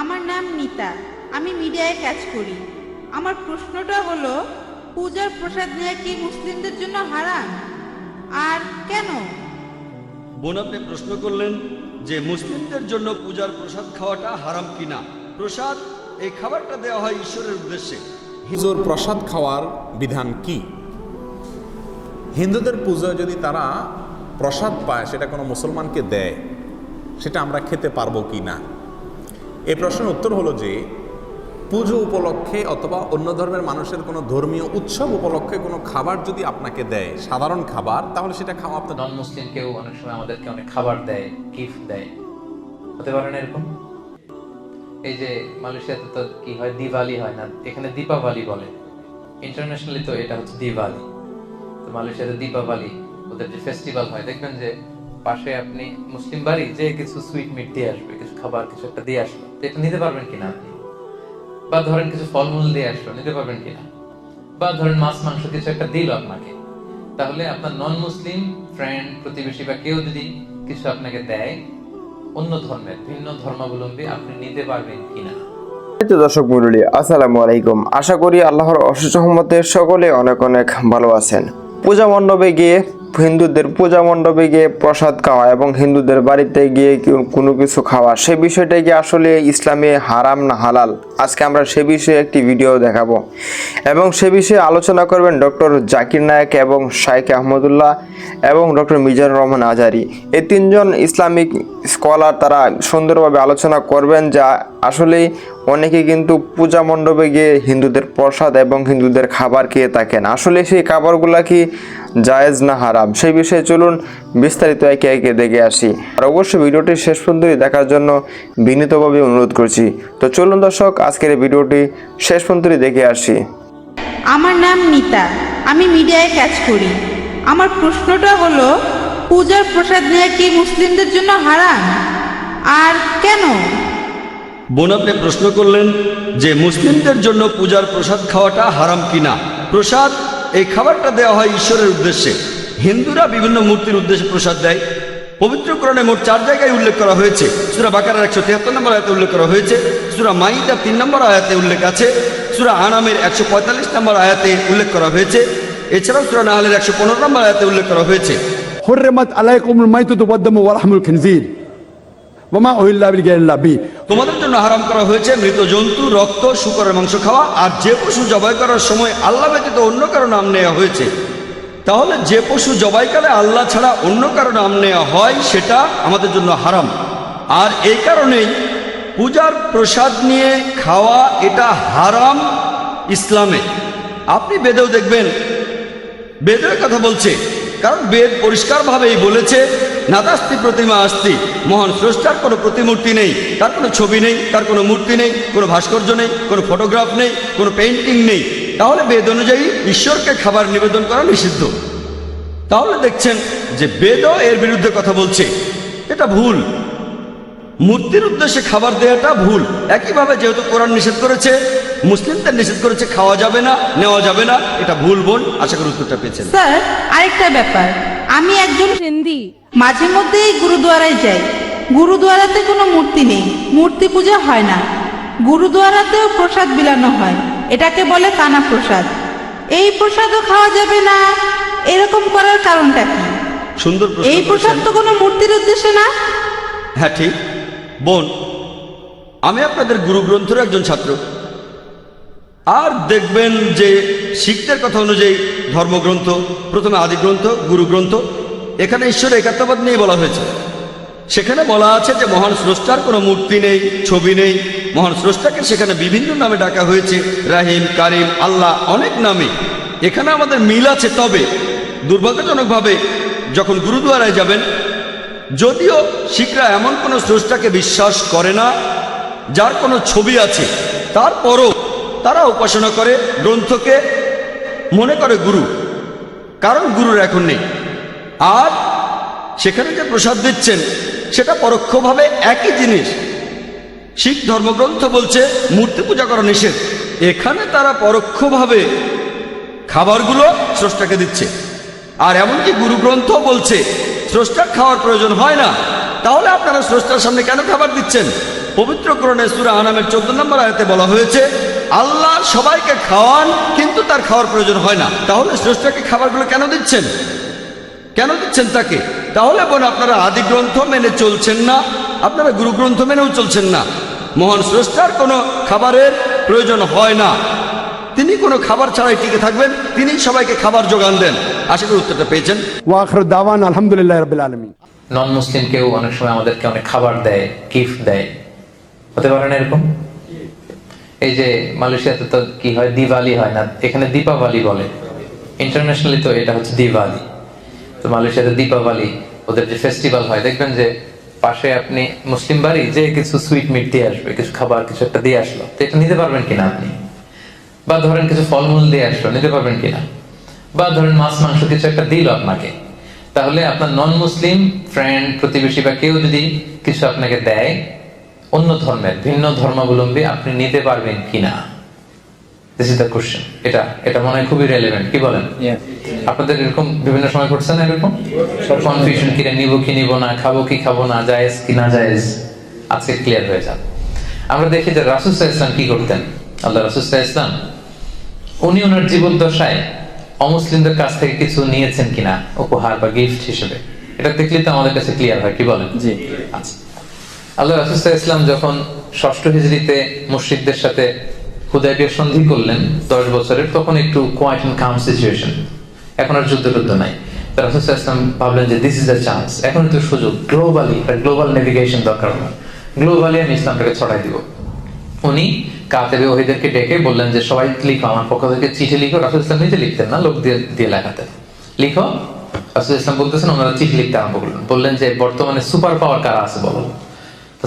আমার নাম মিতা। আমি মিডিয়ায় কাজ করি। আমার প্রশ্নটা হলো পূজার প্রসাদ নেওয়া কি মুসলিমদের জন্য হারাম? আর কেন? বোন আপনি প্রশ্ন করলেন যে মুসলিমদের জন্য পূজার প্রসাদ খাওয়াটা হারাম কিনা। প্রসাদ এই খাবারটা দেওয়া হয় ঈশ্বরের উদ্দেশ্যে। পুজোর প্রসাদ খাওয়ার বিধান কি? হিন্দুদের পূজা যদি তারা প্রসাদ পায় সেটা কোনো মুসলমানকে দেয় সেটা আমরা খেতে পারব কি না এই প্রশ্নের উত্তর হলো যে, পুজো উপলক্ষে অথবা অন্য ধর্মের মানুষের কোনো ধর্মীয় উৎসব উপলক্ষে কোনো খাবার যদি আপনাকে দেয়, সাধারণ খাবার, তাহলে সেটা খাওয়া আপনার নন মুসলিম কেউ অনেক সময় আমাদেরকে অনেক খাবার দেয় গিফট দেয়। হতে পারে না এরকম? এই যে মালয়েশিয়াতে তো কি হয়, দিওয়ালি হয় না, এখানে দীপাবলি বলে। ইন্টারন্যাশনালি তো এটা হচ্ছে দিওয়ালি। তো মালয়েশিয়াতে দীপাবলি, ওদের যে ফেস্টিভ্যাল হয়, দেখবেন যে পাশে আপনি মুসলিম বাড়ি, যে কিছু সুইট মিট দিয়ে আসবে, কিছু খাবার, কিছু একটা দিয়ে আসলো এটা নিতে পারবেন কিনা আপনি? বা ধরেন কিছু ফলমূল দিয়ে আসলো, নিতে পারবেন কিনা? বা ধরেন মাছ, মাংস কিছু একটা দিল আপনাকে, তাহলে আপনার নন মুসলিম ফ্রেন্ড প্রতিবেশী বা কেউ যদি কিছু আপনাকে দেয়, অন্য ধর্মের, ভিন্ন ধর্মাবলম্বী আপনি নিতে পারবেন কিনা? দর্শক মন্ডলী আসসালামু আলাইকুম। আশা করি আল্লাহর অশেষ রহমতে সকলে অনেক অনেক ভালো আছেন। পূজা মণ্ডপে গিয়ে হিন্দুদের পূজা মণ্ডপে গিয়ে প্রসাদ খাওয়া এবং হিন্দুদের বাড়িতে গিয়ে কোনো কিছু খাওয়া, সে বিষয়টা কি আসলে ইসলামে হারাম না হালাল? আজকে আমরা সে বিষয়ে একটি ভিডিও দেখাবো। এবং সে বিষয়ে আলোচনা করবেন ডক্টর জাকির নায়ক এবং শাইক আহমদুল্লাহ এবং ডক্টর মিজানুর রহমান আজারি। এই তিনজন ইসলামিক স্কলার তারা সুন্দরভাবে আলোচনা করবেন যা আসলেই অনেকে কিন্তু পূজা মণ্ডপে গিয়ে হিন্দুদের প্রসাদ এবং হিন্দুদের খাবার খেয়ে থাকেন। আসলে সেই খাবারগুলা কি জায়েজ না হারাম? সেই বিষয়ে চলুন বিস্তারিত একে একে দেখে আসি। আর অবশ্যই ভিডিওটি শেষ পর্যন্ত দেখার জন্য বিনীতভাবে অনুরোধ করছি। তো চলুন দর্শক, আজকের এই ভিডিওটি শেষ পর্যন্ত দেখে আসি। আমার নাম মিতা আমি মিডিয়ায় কাজ করি। আমার প্রশ্নটা হলো পূজার প্রসাদ নেওয়া কি মুসলিমদের জন্য হারাম? আর কেন? বোন, আপনি প্রশ্ন করলেন যে মুসলিমদের জন্য পূজার প্রসাদ খাওয়াটা হারাম কিনা? প্রসাদ, এই খাবারটা দেওয়া হয় ঈশ্বরের উদ্দেশ্যে। হিন্দুরা বিভিন্ন মূর্তির উদ্দেশ্যে প্রসাদ দেয়। পবিত্র মোট চার জায়গায় উল্লেখ করা হয়েছে। সুরা বাকারার একশো তিয়াত্তর নম্বর আয়াতে উল্লেখ করা হয়েছে। সুরা মাইদা তিন নম্বর আয়াতে উল্লেখ আছে। সুরা আনামের একশো পঁয়তাল্লিশ নম্বর আয়াতে উল্লেখ করা হয়েছে। এছাড়াও সুরা নাহালের একশো পনেরো নম্বর আয়াতে উল্লেখ করা হয়েছে। হররেমাত আলাইকুমুল মাইতুতু ওয়াদদামু ওয়া লাহমুল খিনজির ওমা ওহিল্লা বিল্লাহ বি তোমাদের জন্য হারাম করা হয়েছে মৃত জন্তু, রক্ত, শূকরের মাংস খাওয়া, আর যে পশু জবাই করার সময় আল্লাহ ব্যতীত অন্য কারও নাম নেওয়া হয়েছে। তাহলে যে পশু জবাইকালে আল্লাহ ছাড়া অন্য কারও নাম নেওয়া হয়, সেটা আমাদের জন্য হারাম। আর এই কারণেই পূজার প্রসাদ নিয়ে খাওয়া এটা হারাম ইসলামে। আপনি বেদেও দেখবেন বেদের কথা বলছে কারণ বেদ পরিষ্কারভাবেই বলেছে নাদাস্তি প্রতিমা আস্তি। মহান স্রষ্টার কোনো প্রতিমূর্তি নেই, তার কোনো ছবি নেই, তার কোনো মূর্তি নেই, কোনো ভাস্কর্য নেই, কোনো ফটোগ্রাফ নেই, কোনো পেইন্টিং নেই। তাহলে বেদ অনুযায়ী ঈশ্বরকে খাবার নিবেদন করা নিষিদ্ধ। তাহলে দেখছেন যে বেদও এর বিরুদ্ধে কথা বলছে। এটা ভুল। মূর্তির উদ্দেশ্যে খাবার দেওয়াটা ভুল। একইভাবে যেহেতু কোরআন নিষেধ করেছে মুসলিমদের নিষেধ করেছে খাওয়া যাবে না নেওয়া যাবে না এটা ভুল বোন আশা করি উত্তরটা পেয়েছেন। স্যার আরেকটা ব্যাপার আমি একজন হিন্দি মাঝে মধ্যেই গুরুদুয়ারায় যাই। গুরুদুয়ারাতে কোনো মূর্তি নেই মূর্তি পূজা হয় না। গুরুদুয়ারাতেও প্রসাদ বিলানো হয় এটাকে বলে কানা প্রসাদ। এই প্রসাদও খাওয়া যাবে না এরকম করার কারণটা কি? সুন্দর প্রশ্ন এই প্রসাদ তো কোনো মূর্তির উদ্দেশ্যে না। হ্যাঁ ঠিক। বোন আমি আপনাদের গুরু গ্রন্থের একজন ছাত্র। আর দেখবেন যে শিখদের কথা অনুযায়ী ধর্মগ্রন্থ, প্রথমে আদি গ্রন্থ, গুরু গ্রন্থ, এখানে ঈশ্বরের একাত্মবাদ নিয়ে বলা হয়েছে। সেখানে বলা আছে যে মহান স্রষ্টার কোনো মূর্তি নেই, ছবি নেই। মহান স্রষ্টাকে সেখানে বিভিন্ন নামে ডাকা হয়েছে, রাহিম, কারিম, আল্লাহ, অনেক নামে। এখানে আমাদের মিল আছে তবে দুর্ভাগ্যজনকভাবে যখন গুরুদুয়ারায় যাবেন, যদিও শিখরা এমন কোনো স্রষ্টাকে বিশ্বাস করে না, যার কোনো ছবি আছে, তারপরও তারা উপাসনা করে, গ্রন্থকে মনে করে গুরু। কারণ গুরুর এখন নেই। আর সেখানে যে প্রসাদ দিচ্ছেন, সেটা পরোক্ষভাবে একই জিনিস। শিখ ধর্মগ্রন্থ বলছে, মূর্তি পূজা করা নিষেধ। এখানে তারা পরোক্ষভাবে খাবারগুলো স্রষ্টাকে দিচ্ছে। আর এমনকি গুরুগ্রন্থ বলছে স্রষ্টার খাওয়ার প্রয়োজন হয় না। তাহলে আপনারা স্রষ্টার সামনে কেন খাবার দিচ্ছেন? পবিত্র করণে সুরা আনামের চোদ্দ নম্বর আয়তে বলা হয়েছে আল্লাহ সবাইকে খাওয়ান কিন্তু তার খাওয়ার প্রয়োজন হয় না। তাহলে স্রষ্টাকে খাবারগুলো কেন দিচ্ছেন? কেন দিচ্ছেন তাকে? তাহলে বোন আপনারা আদি গ্রন্থ মেনে চলছেন না আপনারা গুরু গ্রন্থ মেনেও চলছেন না। মহান স্রষ্টার কোনো খাবারের প্রয়োজন হয় না। তিনি কোনো খাবার ছাড়াই টিকে থাকবেন তিনি সবাইকে খাবার যোগান দেন। আশা করি উত্তরটা পেয়েছেন। ওয়াখর দাওয়ান আলহামদুলিল্লাহ রবিল আলমী নন মুসলিম কেউ অনেক সময় আমাদেরকে অনেক খাবার দেয় গিফট দেয়। হতে পারে না এরকম? এই যে মালয়েশিয়াতে তো কি হয়? দিওয়ালি হয় না। এখানে দীপাবলি বলে। ইন্টারন্যাশনালি তো এটা হচ্ছে দিওয়ালি। তো মালয়েশিয়াতে দীপাবলি, ওদের যে ফেস্টিভ্যাল হয়, দেখবেন যে পাশে আপনি মুসলিম বাড়ি, যে কিছু সুইট মিট দিয়ে আসবে, কিছু খাবার, কিছু একটা দিয়ে আসলো, তো এটা নিতে পারবেন কিনা আপনি? বা ধরেন কিছু ফলমূল দিয়ে আসলো, নিতে পারবেন কিনা? বা ধরেন মাছ, মাংস কিছু একটা দিল আপনাকে। তাহলে আপনার নন মুসলিম ফ্রেন্ড প্রতিবেশী বা কেউ যদি কিছু আপনাকে দেয় অন্য ধর্মের ভিন্ন ধর্মাবলম্বী আপনি নিতে পারবেন কিনা? দিস ইজ দ্য কোশ্চেন এটা এটা মনে হয় খুবই রেলেভেন্ট কি বলেন? আপনাদের এরকম বিভিন্ন সময় ঘটছে না এরকম? সব কনফিউশন কিনে নিব কি নিব না খাব কি খাব না জায়েজ কি না জায়েজ? আজকে ক্লিয়ার হয়ে যাবে আমরা দেখি যে ইসলাম কি করতেন? আল্লাহ রাসুসাহ ইসলাম উনি ওনার জীবদ্দশায় অমুসলিমদের কাছ থেকে কিছু নিয়েছেন কিনা? উপহার বা গিফট হিসেবে। এটা দেখলে তো আমাদের কাছে ক্লিয়ার হয় কি বলেন? জি। আচ্ছা। আল্লাহ রাসুসাহ ইসলাম যখন ষষ্ঠ হিজড়িতে মুশ্রিকদের সাথে হুদাইবিয়া সন্ধি করলেন দশ বছরের, তখন একটু কোয়াইট এন্ড কাম সিচুয়েশন এখন আর যুদ্ধ টুদ্ধ নাই ইসলাম ভাবলেন যে দিস ইজ দ্য চান্স এখন তো সুযোগ গ্লোবালি গ্লোবাল নেভিগেশন দরকার গ্লোবালি আমি ইসলামটাকে ছড়াই দিব। উনি কাতেবে ওহিদেরকে ডেকে বললেন যে, সবাই লিখো, আমার পক্ষ থেকে চিঠি লিখো। রাসুল ইসলাম নিজে লিখতেন না, লোক দিয়ে দিয়ে লিখো, রাসুল ইসলাম বলতেছেন, ওনারা চিঠি লিখতে আরম্ভ করলেন। বললেন যে, বর্তমানে সুপার পাওয়ার কারা আছে বলো?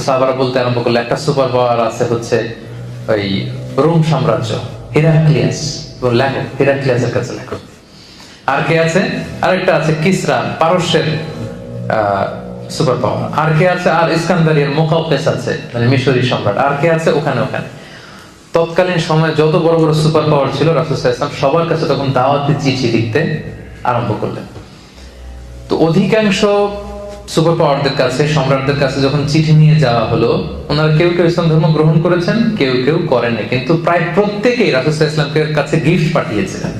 সাহাবারা বলতে আরম্ভ করল, একটা সুপার পাওয়ার আছে হচ্ছে ওই রোম সাম্রাজ্য, হিরাক্লিয়াস। লেখো, হিরাক্লিয়াসের কাছে লেখো। আর কে আছে? আরেকটা আছে, কিসরা, পারস্যের সুপার পাওয়ার আর কে আছে? আর ইস্কান্দারিয়ার আছে মানে মিশরি সম্রাট। আর কে আছে? ওখানে ওখানে। তৎকালীন সময়ে যত বড় বড় সুপার পাওয়ার ছিল ইসলাম সবার কাছে তখন দাওয়াতি চিঠি লিখতে আরম্ভ করলেন। তো অধিকাংশ সুপার পাওয়ারদের কাছে, সম্রাটদের কাছে যখন চিঠি নিয়ে যাওয়া হলো, ওনারা কেউ কেউ ইসলাম ধর্ম গ্রহণ করেছেন, কেউ কেউ করেননি কিন্তু প্রায় প্রত্যেকেই রাসুসাহ ইসলামকে কাছে গিফট পাঠিয়েছিলেন।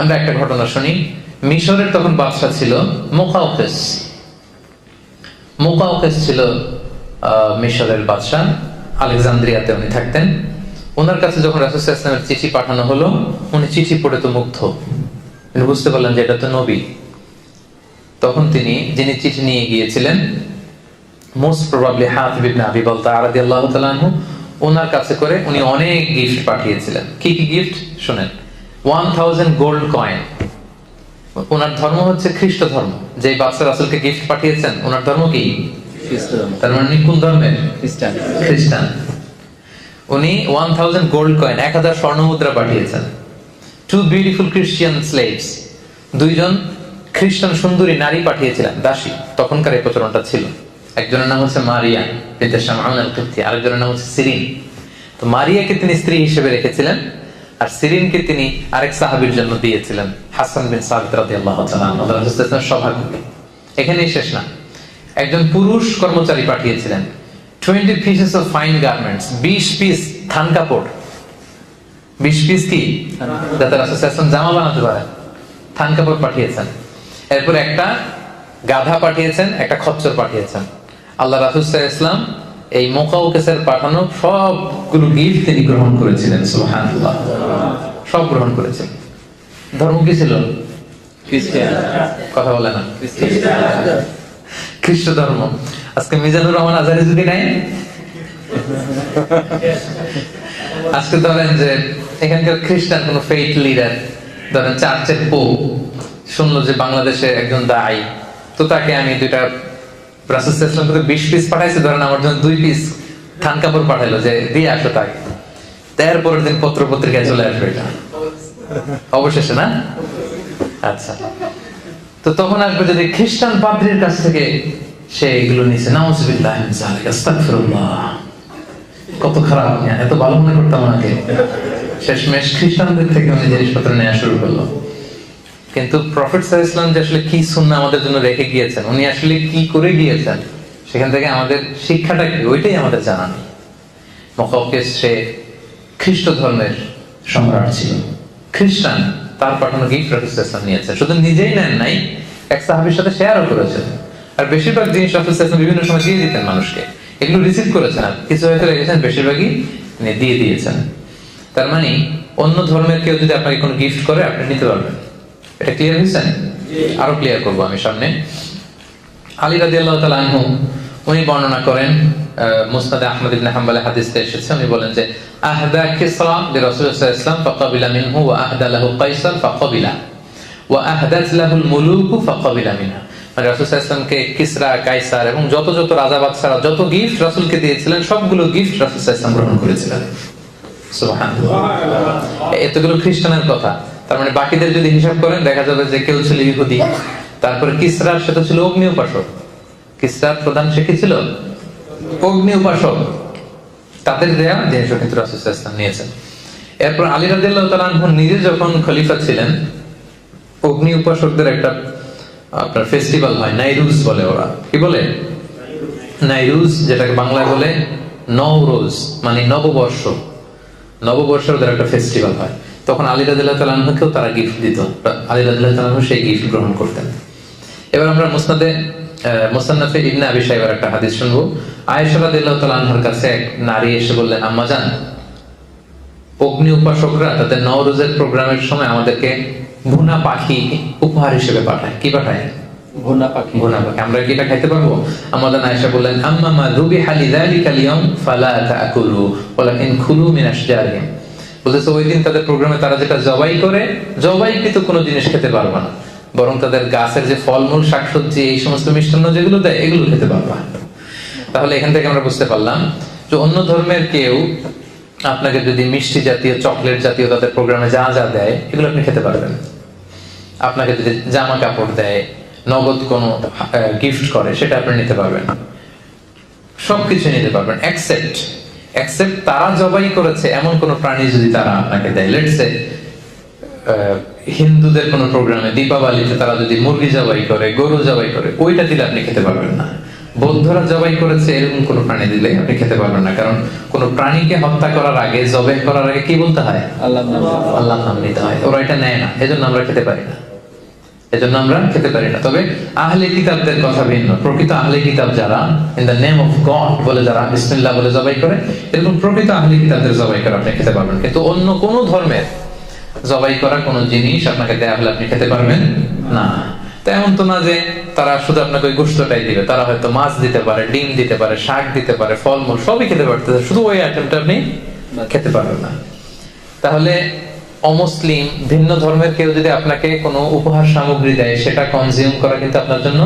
আমরা একটা ঘটনা শুনি। মিশরের তখন বাদশা ছিল মোকাউকেস মোকাউকেস ছিল মিশরের বাদশা আলেকজান্দ্রিয়াতে উনি থাকতেন। ওনার কাছে যখন রাসুসাহ ইসলামের চিঠি পাঠানো হলো, উনি চিঠি পড়ে তো মুগ্ধ। তিনি বুঝতে পারলেন যে এটা তো নবী। তখন তিনি যিনি চিঠি নিয়ে গিয়েছিলেন মোস্ট প্রবাবলি হাত বিবনে আবি বলতা আরাদি আল্লাহ তালানহু ওনার কাছে করে উনি অনেক গিফট পাঠিয়েছিলেন। কি কি গিফট? শুনেন। One thousand gold coin. ওনার ধর্ম হচ্ছে খ্রিস্ট ধর্ম। যে বাদশা রাসুলকে গিফট পাঠিয়েছেন ওনার ধর্ম কি? তার মানে উনি কোন ধর্মের? খ্রিস্টান। খ্রিস্টান। উনি ওয়ান থাউজেন্ড গোল্ড কয়েন এক হাজার স্বর্ণ মুদ্রা পাঠিয়েছেন। টু বিউটিফুল খ্রিস্টিয়ান স্লেভস দুইজন খ্রিস্টান সুন্দরী নারী পাঠিয়েছিলেন, দাসী। তখনকার এই প্রচলনটা ছিল। একজনের নাম হচ্ছে মারিয়া আরেকজনের নাম হচ্ছে সিরিন। তো মারিয়াকে তিনি স্ত্রী হিসেবে রেখেছিলেন, আর সিরিনকে তিনি আরেক সাহাবীর জন্য দিয়েছিলেন, হাসান বিন সাবিত রাদিয়াল্লাহু আল্লাহ সভাকবি এখানেই শেষ না। একজন পুরুষ কর্মচারী পাঠিয়েছিলেন। Twenty pieces of fine garments বিশ পিস থান কাপড়। বিশ পিস কি? যাতে জামা বানাতে পারেন থান কাপড় পাঠিয়েছেন। এরপর একটা গাধা পাঠিয়েছেন একটা খচ্চর পাঠিয়েছেন। আল্লাহ রাসুল ইসলাম এই মোকাউকেসের পাঠানো সবগুলো গিফট তিনি গ্রহণ করেছিলেন সুবহানাল্লাহ। সব গ্রহণ করেছেন। ধর্ম কি ছিল? খ্রিস্টান। কথা বলে না। খ্রিস্ট ধর্ম। আজকে মিজানুর রহমান আজারি যদি নাই আজকে ধরেন যে এখানকার খ্রিস্টান কোন ফেইট লিডার ধরেন চার্চের পোপ শুনলো যে বাংলাদেশে একজন দায়ী। তো তাকে আমি দুইটা রাসুল ইসলাম থেকে বিশ পিস পাঠাইছি। ধরেন আমার জন্য দুই পিস থান কাপড় পাঠাইলো যে দিয়ে আসো তাকে। তারপরের দিন পত্র পত্রিকায় চলে আসবে এটা। অবশেষে, না? আচ্ছা। তো তখন আসবে যদি খ্রিস্টান পাদ্রির কাছ থেকে সে এগুলো নিছে নাউজুবিল্লাহ কত খারাপ। এত ভালো মনে করতাম ওনাকে। শেষমেশ খ্রিস্টানদের থেকে উনি জিনিসপত্র নেওয়া শুরু করল। কিন্তু প্রফেট ইসলাম যে আসলে কি সুন্না আমাদের জন্য রেখে গিয়েছেন, উনি আসলে কি করে গিয়েছেন, সেখান থেকে আমাদের শিক্ষাটা কি, ওইটাই আমাদের জানা নেই। মকাউকেস সে খ্রিস্ট ধর্মের সম্রাট ছিল। খ্রিস্টান, তার পাঠানো গিফট রাফিসাম নিয়েছে। শুধু নিজেই নেন নাই, এক সাহাবির সাথে শেয়ারও করেছেন। আর বেশিরভাগ জিনিস রাফিসাম বিভিন্ন সময় দিয়ে দিতেন মানুষকে। এগুলো রিসিভ করেছেন আর কিছু হয়তো রেখেছেন বেশিরভাগই দিয়ে দিয়েছেন। তার মানে অন্য ধর্মের কেউ যদি আপনাকে কোনো গিফট করে, আপনি নিতে পারবেন। এটা ক্লিয়ার হয়েছেন আরও ক্লিয়ার করব আমি সামনে। আলী রাদিয়াল্লাহু তাআলা আনহু উনি বর্ণনা করেন মুসনাদ আহমদ ইবনে হাম্বলে হাদিসে এসেছে। উনি বলেন যে আহদা কিসরা সাল্লাল্লাহু আলাইহি ফাকাবিলা মিনহু ওয়া আহদা লাহু কাইসার ফাকাবিলা ওয়া আহদাত লাহুল মুলুকু ফাকাবিলা মিনহা। মানে রাসূল সাল্লাল্লাহু কিসরা কাইসার এবং যত যত রাজা বাদশারা যত গিফট রাসূলকে দিয়েছিলেন সবগুলো গিফট রাসূল সাল্লাল্লাহু আলাইহি ওয়াসাল্লাম গ্রহণ করেছিলেন। সুবহানাল্লাহ। এতগুলো খ্রিস্টানের কথা। তার মানে বাকিদের যদি হিসাব করেন, দেখা যাবে যে কেউ ছিল ইহুদি। তারপরে কিসরার সেটা ছিল অগ্নি উপাসক। কিসরার প্রধান সে কি ছিল? অগ্নি উপাসক। তাদের দেয়া জিনিসও কিন্তু নিয়েছেন। এরপর আলী রাদিয়াল্লাহু তাআলা নিজে যখন খলিফা ছিলেন, অগ্নি উপাসকদের একটা, আপনার ফেস্টিভ্যাল হয়, নাইরুজ বলে ওরা। কি বলে? নাইরুজ, যেটাকে বাংলায় বলে নওরোজ মানে নববর্ষ। নববর্ষের ওদের একটা ফেস্টিভ্যাল হয়। তখন আলী রাদিল্লাহ তালাহুকেও তারা গিফট দিত। আলী রাদিল্লাহ তালাহু সেই গিফট গ্রহণ করতেন। এবার আমরা মুসনাদে মুসান্নাফে ইবনে আবি সাহেবের একটা হাদিস শুনব। আয়েশা রাদিল্লাহ তালাহুর কাছে এক নারী এসে বললেন আম্মা জান অগ্নি উপাসকরা তাদের নওরোজের প্রোগ্রামের সময় আমাদেরকে ভুনা পাখি উপহার হিসেবে পাঠায়। কি পাঠায়? ভুনা পাখি। ভুনা পাখি। আমরা কি এটা খাইতে পারব? আমাদের আয়েশা বললেন আম্মা মা রুবি হালি যালিকা লিয়াউম ফালা তাকুলু ওয়ালাকিন খুলু মিন আশজারিহিম বলতেছে, ওই দিন তাদের প্রোগ্রামে তারা যেটা জবাই করে, জবাইকৃত কোনো জিনিস খেতে পারবে না। বরং তাদের গাছের যে ফলমূল, শাকসবজি, এই সমস্ত মিষ্টান্ন যেগুলো দেয়, এগুলো খেতে পারবা তাহলে এখান থেকে আমরা বুঝতে পারলাম যে অন্য ধর্মের কেউ আপনাকে যদি মিষ্টি জাতীয়, চকলেট জাতীয় তাদের প্রোগ্রামে যা যা দেয়, এগুলো আপনি খেতে পারবেন। আপনাকে যদি জামা কাপড় দেয়, নগদ কোনো গিফট করে, সেটা আপনি নিতে পারবেন। সবকিছু নিতে পারবেন অ্যাকসেপ্ট অ্যাকসেপ্ট তারা জবাই করেছে এমন কোন প্রাণী যদি তারা আপনাকে দেয়। লেটসে হিন্দুদের কোন প্রোগ্রামে দীপাবলিতে তারা যদি মুরগি জবাই করে গরু জবাই করে ওইটা দিলে আপনি খেতে পারবেন না। বৌদ্ধরা জবাই করেছে এরকম কোন প্রাণী দিলে আপনি খেতে পারবেন না। কারণ কোন প্রাণীকে হত্যা করার আগে জবাই করার আগে কি বলতে হয়? আল্লাহ আল্লাহ নাম নিতে হয়। ওরা এটা নেয় না এজন্য আমরা খেতে পারি না। এজন্য আমরা খেতে পারি না। তবে আহলে কিতাবদের কথা ভিন্ন। প্রকৃত আহলে কিতাব যারা in the name of God বলে যারা, বিসমিল্লাহ বলে জবাই করে, এরকম প্রকৃত আহলে কিতাবদের জবাই করে আপনি খেতে পারবেন। কিন্তু অন্য কোন ধর্মের জবাই করা কোন জিনিস আপনাকে দেয়া হলে আপনি খেতে পারবেন না। তো এমন তো না যে তারা শুধু আপনাকে ওই গোস্তটাই দিবে। তারা হয়তো মাছ দিতে পারে, ডিম দিতে পারে, শাক দিতে পারে, ফলমূল সবই খেতে পারতেছে। শুধু ওই আইটেমটা আপনি খেতে পারবেন না। তাহলে অমুসলিম ভিন্ন ধর্মের কেউ যদি আপনাকে কোনো উপহার সামগ্রী দেয় সেটা কনজিউম করা কিন্তু আপনার জন্য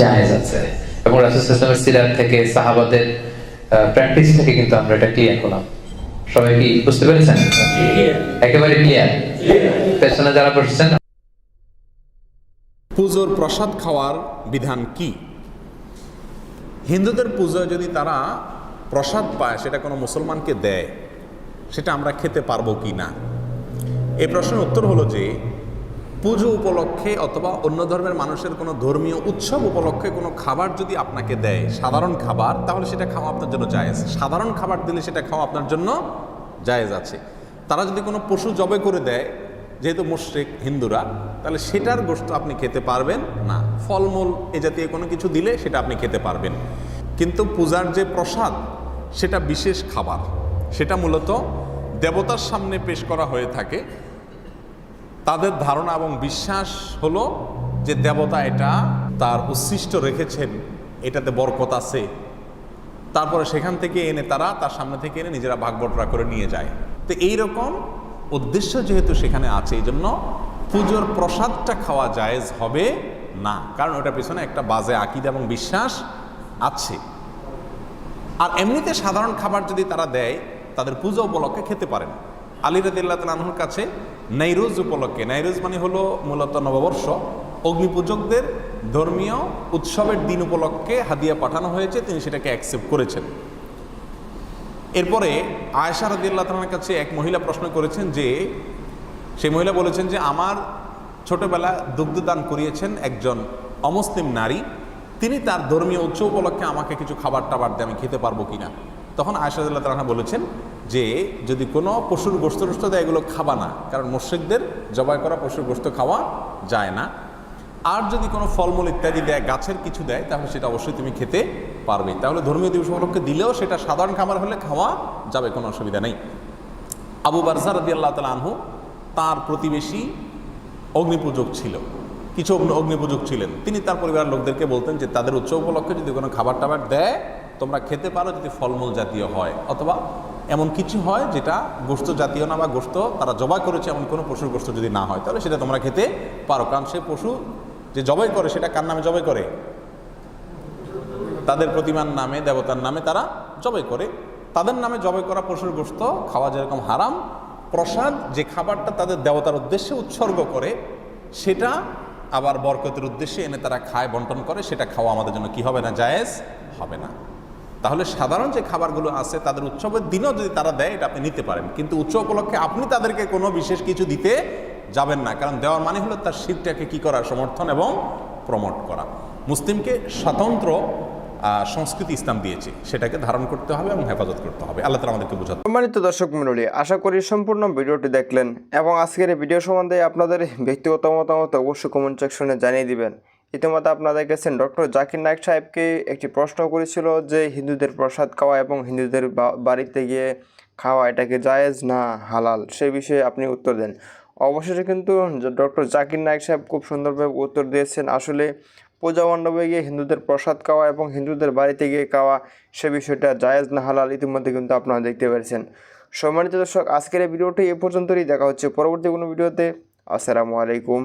জায়েজ আছে। এবং রাসূল ইসলামের সিরাত থেকে সাহাবাদের প্র্যাকটিস থেকে কিন্তু আমরা এটা ক্লিয়ার করলাম। সবাই কি বুঝতে পেরেছেন? একেবারে ক্লিয়ার পেছনে যারা বসেছেন পুজোর প্রসাদ খাওয়ার বিধান কি? হিন্দুদের পুজোয় যদি তারা প্রসাদ পায় সেটা কোনো মুসলমানকে দেয় সেটা আমরা খেতে পারব কি না? এই প্রশ্নের উত্তর হলো যে, পুজো উপলক্ষে অথবা অন্য ধর্মের মানুষের কোনো ধর্মীয় উৎসব উপলক্ষে কোনো খাবার যদি আপনাকে দেয়, সাধারণ খাবার, তাহলে সেটা খাওয়া আপনার জন্য জায়েজ। সাধারণ খাবার দিলে সেটা খাওয়া আপনার জন্য জায়েজ আছে। তারা যদি কোনো পশু জবে করে দেয়, যেহেতু মুশ্রিক হিন্দুরা, তাহলে সেটার গোষ্ঠ আপনি খেতে পারবেন না। ফলমূল এ জাতীয় কোনো কিছু দিলে সেটা আপনি খেতে পারবেন। কিন্তু পূজার যে প্রসাদ, সেটা বিশেষ খাবার। সেটা মূলত দেবতার সামনে পেশ করা হয়ে থাকে। তাদের ধারণা এবং বিশ্বাস হলো যে দেবতা এটা তার উচ্ছিষ্ট রেখেছেন, এটাতে বরকত আছে। তারপরে সেখান থেকে এনে তারা তার সামনে থেকে এনে নিজেরা ভাগ বটরা করে নিয়ে যায়। তো এই রকম উদ্দেশ্য যেহেতু সেখানে আছে এই জন্য পুজোর প্রসাদটা খাওয়া জায়েজ হবে না। কারণ ওটার পিছনে একটা বাজে আকিদ এবং বিশ্বাস আছে। আর এমনিতে সাধারণ খাবার যদি তারা দেয়, তাদের পুজো উপলক্ষে খেতে পারেন আলী রাদিল্লাহ তালাহুর কাছে নাইরোজ উপলক্ষে, নাইরোজ মানে হলো মূলত নববর্ষ, অগ্নিপূজকদের ধর্মীয় উৎসবের দিন উপলক্ষে হাদিয়া পাঠানো হয়েছে, তিনি সেটাকে অ্যাকসেপ্ট করেছেন। এরপরে আয়েশা রাদিল্লাহ তালার কাছে এক মহিলা প্রশ্ন করেছেন যে, সেই মহিলা বলেছেন যে, আমার ছোটবেলা দুগ্ধদান করিয়েছেন একজন অমুসলিম নারী, তিনি তার ধর্মীয় উৎসব উপলক্ষে আমাকে কিছু খাবার টাবার দিয়ে আমি খেতে পারব কিনা? তখন আয়সাদুল্লাহ তালা বলেছেন যে যদি কোনো পশুর গোস্ত টোস্ত দেয়, এগুলো খাবা না। কারণ মোর্শেকদের জবাই করা পশুর গোস্ত খাওয়া যায় না। আর যদি কোনো ফলমূল ইত্যাদি দেয়, গাছের কিছু দেয়, তাহলে সেটা অবশ্যই তুমি খেতে পারবে। তাহলে ধর্মীয় দিবস উপলক্ষে দিলেও সেটা সাধারণ খাবার হলে খাওয়া যাবে, কোনো অসুবিধা নেই। আবু বারজা রদি আল্লাহ তালা আনহু তাঁর প্রতিবেশী অগ্নিপূজক ছিল। কিছু অগ্নি অগ্নিপূজক ছিলেন। তিনি তার পরিবারের লোকদেরকে বলতেন যে, তাদের উৎসব উপলক্ষে যদি কোনো খাবার টাবার দেয়, তোমরা খেতে পারো যদি ফলমূল জাতীয় হয়। অথবা এমন কিছু হয় যেটা গোস্ত জাতীয় না বা গোস্ত তারা জবাই করেছে, এমন কোনো পশুর গোস্ত যদি না হয়, তাহলে সেটা তোমরা খেতে পারো। কারণ সে পশু যে জবাই করে, সেটা কার নামে জবাই করে? তাদের প্রতিমার নামে, দেবতার নামে তারা জবাই করে। তাদের নামে জবাই করা পশুর গোস্ত খাওয়া যেরকম হারাম, প্রসাদ যে খাবারটা তাদের দেবতার উদ্দেশ্যে উৎসর্গ করে, সেটা আবার বরকতের উদ্দেশ্যে এনে তারা খায়, বন্টন করে, সেটা খাওয়া আমাদের জন্য কি হবে না? জায়েজ হবে না। তাহলে সাধারণ যে খাবারগুলো আছে, তাদের উৎসবের দিনও যদি তারা দেয়, এটা আপনি নিতে পারেন। কিন্তু উৎসব উপলক্ষে আপনি তাদেরকে কোনো বিশেষ কিছু দিতে যাবেন না। কারণ দেওয়ার মানে হলো তার শীতটাকে কি করা, সমর্থন এবং প্রমোট করা। মুসলিমকে স্বতন্ত্র সংস্কৃতি ইসলাম দিয়েছে। সেটাকে ধারণ করতে হবে এবং হেফাজত করতে হবে। আল্লাহ আমাদেরকে বোঝাতে। সম্মানিত দর্শক মণ্ডলী, আশা করি সম্পূর্ণ ভিডিওটি দেখলেন এবং আজকের এই ভিডিও সম্বন্ধে আপনাদের ব্যক্তিগত মতামত অবশ্যই কমেন্ট সেকশনে জানিয়ে দিবেন। ইতিমধ্যে আপনারা দেখেছেন ডক্টর জাকির নায়ক সাহেবকে একটি প্রশ্ন করেছিল যে হিন্দুদের প্রসাদ খাওয়া এবং হিন্দুদের বাড়িতে গিয়ে খাওয়া এটাকে জায়েজ না হালাল? সে বিষয়ে আপনি উত্তর দেন। অবশেষে কিন্তু ডক্টর জাকির নায়ক সাহেব খুব সুন্দরভাবে উত্তর দিয়েছেন, আসলে পূজা মণ্ডপে গিয়ে হিন্দুদের প্রসাদ খাওয়া এবং হিন্দুদের বাড়িতে গিয়ে খাওয়া সে বিষয়টা জায়েজ না হালাল ইতিমধ্যে কিন্তু আপনারা দেখতে পেরেছেন। সম্মানিত দর্শক, আজকের এই ভিডিওটি এ পর্যন্তই। দেখা হচ্ছে পরবর্তী কোনো ভিডিওতে। আসসালামু আলাইকুম।